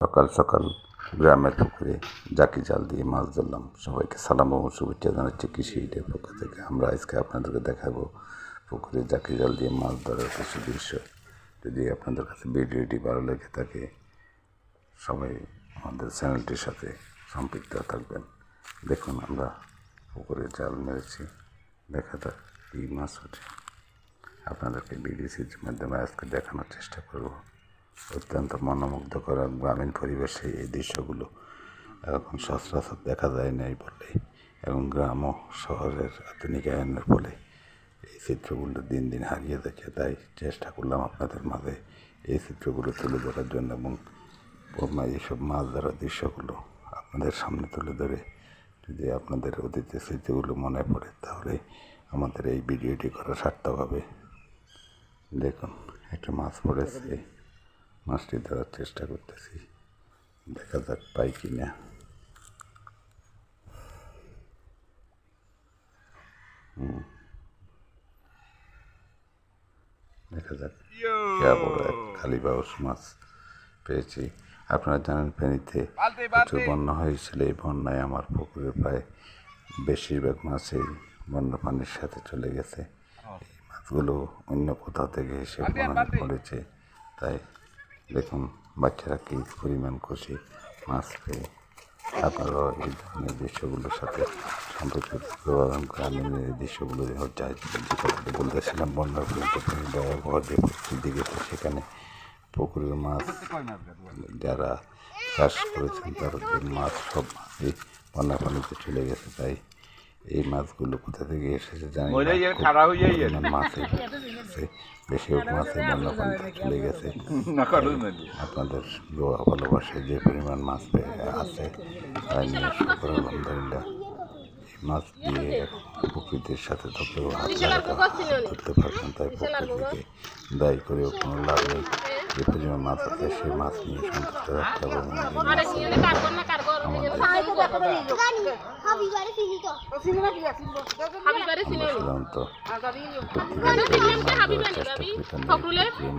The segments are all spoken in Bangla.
সকাল সকাল গ্রামের পুকুরে জাকি জাল দিয়ে মাছ ধরলাম। সবাইকে সালাম ও শুভেচ্ছা জানাচ্ছি কৃষি ইটের পক্ষ থেকে। আমরা আজকে আপনাদেরকে দেখাবো পুকুরে জাকি জাল দিয়ে মাছ ধরার কিছু দৃশ্য। যদি আপনাদের কাছে ভিডিওটি ভালো লেগে থাকে, সবাই আমাদের চ্যানেলটির সাথে সম্পৃক্ত থাকবেন। দেখুন, আমরা পুকুরে জাল মেরেছি। দেখা যাক কী মাছ ওঠে। আপনাদেরকে বিডিসির মাধ্যমে আজকে দেখানোর চেষ্টা করব। অত্যন্ত মনোমুগ্ধকর গ্রামীণ পরিবেশে এই দৃশ্যগুলো এখন সচরাচর দেখা যায় নাই বলে এবং গ্রাম ও শহরের আধুনিকায়নের ফলে এই চিত্রগুলো দিন দিন হারিয়ে যাচ্ছে। তাই চেষ্টা করলাম আপনাদের মাঝে এই চিত্রগুলো তুলে ধরার জন্য এবং এইসব মাছ ধরার দৃশ্যগুলো আপনাদের সামনে তুলে ধরে যদি আপনাদের অতীতের স্মৃতিগুলো মনে পড়ে তাহলে আমাদের এই ভিডিওটি করা সার্থক হবে। দেখুন, একটা মাছ পড়েছে। মাছটি ধরার চেষ্টা করতেছি। দেখা যাক পাই কি না দেখা যাক। এক বাউস মাছ পেয়েছি। আপনারা জানেন ফেনীতে প্রচুর বন্যা হয়েছিল। এই বন্যায় আমার পুকুরের প্রায় বেশিরভাগ মাছই বন্যা পানির সাথে চলে গেছে। এই মাছগুলো অন্য কোথাও থেকে এসে বন্যা পড়েছে তাই দেখুন বাচ্চারা কী পরিমাণ খুশি? মাছ পেয়ে আপনারাও এই ধরনের দৃশ্যগুলোর সাথে সম্পর্কিত গ্রামীণ এই দৃশ্যগুলো যে কথাটি বলতেছিলাম, বন্যার ভয়াবহ যে সেখানে পুকুরের মাছ যারা চাষ করেছেন তাদের মাছ সব মাছই বন্যা পানিতে চলে গেছে, তাই এই মাছগুলো কোথা থেকে এসেছে জানি আছে বেশিরভাগ মাছই বন্যা চলে গেছে। আপনাদের দোয়া ভালোবাসায় যে পরিমাণ মাছ আছে তাই নিয়ে শুক্র আলহামদুলিল্লাহ। এই মাছ দিয়ে প্রকৃতির সাথে তো কেউ হাত ধরতে পারবেন তাই প্রকৃতিকে দায়ী করেও কোনো লাভ নেই। যে পরিমাণ মাছ আছে সেই মাছ নিয়ে সন্তুষ্ট রাখতে হবে।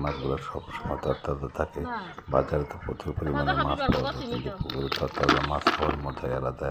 মাছগুলো সবসময় তরতাজা থাকে বাজারে তো প্রচুর পরিমাণে মাছ পাওয়া যায়। কিন্তু পুকুরে তরতাজা মাছ খাওয়ার মজাই আলাদা